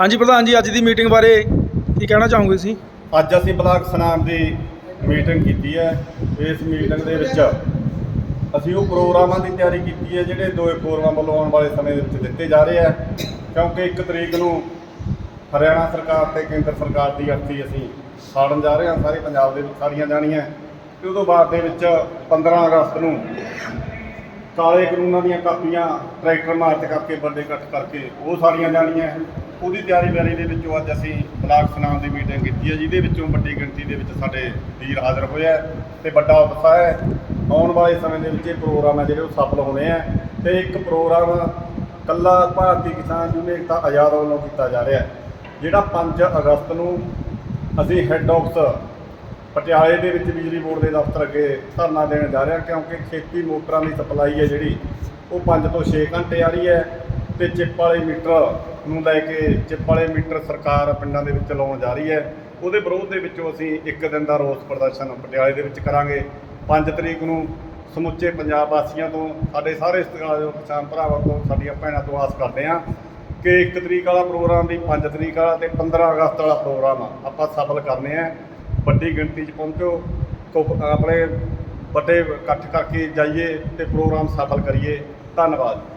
ਹਾਂਜੀ ਪ੍ਰਧਾਨ ਜੀ, ਅੱਜ ਦੀ ਮੀਟਿੰਗ ਬਾਰੇ ਕੀ ਕਹਿਣਾ ਚਾਹੋਗੇ ਤੁਸੀਂ? ਅੱਜ ਅਸੀਂ ਬਲਾਕ ਸਨਾਮ ਦੀ ਮੀਟਿੰਗ ਕੀਤੀ ਹੈ। ਇਸ ਮੀਟਿੰਗ ਦੇ ਵਿੱਚ ਅਸੀਂ ਉਹ ਪ੍ਰੋਗਰਾਮਾਂ ਦੀ ਤਿਆਰੀ ਕੀਤੀ ਹੈ, ਜਿਹੜੇ ਦੋਏ ਫੋਰਮਾਂ ਵੱਲੋਂ ਆਉਣ ਵਾਲੇ ਸਮੇਂ ਦੇ ਵਿੱਚ ਦਿੱਤੇ ਜਾ ਰਹੇ ਆ ਕਿਉਂਕਿ 1 ਤਰੀਕ ਨੂੰ ਹਰਿਆਣਾ ਸਰਕਾਰ ਤੇ ਕੇਂਦਰ ਸਰਕਾਰ ਦੀ ਅਰਥੀ ਅਸੀਂ ਸਾੜਨ ਜਾ ਰਹੇ ਹਾਂ। ਸਾਰੇ ਪੰਜਾਬ ਦੇ ਵਿੱਚ ਸਾੜੀਆਂ ਜਾਣੀਆਂ ਤੇ ਉਦੋਂ ਬਾਅਦ ਦੇ ਵਿੱਚ 15 ਅਗਸਤ ਨੂੰ ਕਾਲੇ ਕਾਨੂੰਨਾਂ ਦੀਆਂ ਕਾਪੀਆਂ ਟਰੈਕਟਰ ਮਾਰਚ ਕਰਕੇ ਵੱਡੇ ਇਕੱਠ ਕਰਕੇ, ਉਹ ਸਾਰੀਆਂ ਜਾਣੀਆਂ। ਉਹਦੀ ਤਿਆਰੀ ਬਿਆਰੀ ਦੇ ਵਿੱਚੋਂ ਅੱਜ ਅਸੀਂ ਬਲਾਕ ਸੁਨਾਮ ਦੀ ਮੀਟਿੰਗ ਕੀਤੀ ਹੈ, ਜਿਹਦੇ ਵਿੱਚੋਂ ਵੱਡੀ ਗਿਣਤੀ ਦੇ ਵਿੱਚ ਸਾਡੇ ਵੀਰ ਹਾਜ਼ਰ ਹੋਏ ਆ ਤੇ ਵੱਡਾ ਉਤਸ਼ਾਹ ਹੈ। ਆਉਣ ਵਾਲੇ ਸਮੇਂ ਦੇ ਵਿੱਚ ਇਹ ਪ੍ਰੋਗਰਾਮ ਹੈ ਜਿਹੜੇ ਉਹ ਸਫਲ ਹੋਣੇ ਆ ਤੇ ਇੱਕ ਪ੍ਰੋਗਰਾਮ ਕੱਲਾ ਭਾਰਤੀ ਕਿਸਾਨ ਯੂਨੀਅਨ ਏਕਤਾ ਆਜ਼ਾਦ ਵੱਲੋਂ ਕੀਤਾ ਜਾ ਰਿਹਾ ਜਿਹੜਾ 5 ਅਗਸਤ ਨੂੰ ਅਸੀਂ ਹੈੱਡ ਆਫਿਸ ਪਟਿਆਲੇ ਦੇ ਵਿੱਚ ਬਿਜਲੀ ਬੋਰਡ ਦੇ ਦਫ਼ਤਰ ਅੱਗੇ ਧਰਨਾ ਦੇਣ ਜਾ ਰਿਹਾ, ਕਿਉਂਕਿ ਖੇਤੀ ਮੋਟਰਾਂ ਦੀ ਸਪਲਾਈ ਹੈ ਜਿਹੜੀ, ਉਹ 5 ਤੋਂ 6 ਘੰਟੇ ਆ ਰਹੀ ਹੈ ਤੇ ਚਿੱਪ ਵਾਲੇ ਮੀਟਰ ਨੂੰ ਲੈ ਕੇ ਚਿੱਪ ਵਾਲੇ ਮੀਟਰ ਸਰਕਾਰ ਪਿੰਡਾਂ ਦੇ ਵਿੱਚ ਲਾਉਣ ਜਾ ਰਹੀ ਹੈ। ਉਹਦੇ ਵਿਰੋਧ ਦੇ ਵਿੱਚੋਂ ਅਸੀਂ ਇੱਕ ਦਿਨ ਦਾ ਰੋਸ ਪ੍ਰਦਰਸ਼ਨ ਪਟਿਆਲੇ ਦੇ ਵਿੱਚ ਕਰਾਂਗੇ। 5 ਤਰੀਕ ਨੂੰ ਸਮੁੱਚੇ ਪੰਜਾਬ ਵਾਸੀਆਂ ਤੋਂ, ਸਾਡੇ ਸਾਰੇ ਸਤਿਕਾਰਯੋਗ ਕਿਸਾਨ ਭਰਾਵਾਂ ਤੋਂ, ਸਾਡੀਆਂ ਭੈਣਾਂ ਤੋਂ ਆਸ ਕਰਦੇ ਹਾਂ ਕਿ 1 ਤਰੀਕ ਵਾਲਾ ਪ੍ਰੋਗਰਾਮ ਵੀ 5 ਤਰੀਕ ਵਾਲਾ ਤੇ 15 ਅਗਸਤ ਵਾਲਾ ਪ੍ਰੋਗਰਾਮ ਆਪਾਂ ਸਫਲ ਕਰਨੇ ਆ ਵੱਡੀ ਗਿਣਤੀ 'ਚ ਪਹੁੰਚੋ, ਕੋ- ਆਪਣੇ ਵੱਡੇ ਇਕੱਠ ਕਰਕੇ ਜਾਈਏ ਤੇ ਪ੍ਰੋਗਰਾਮ ਸਫਲ ਕਰੀਏ। ਧੰਨਵਾਦ।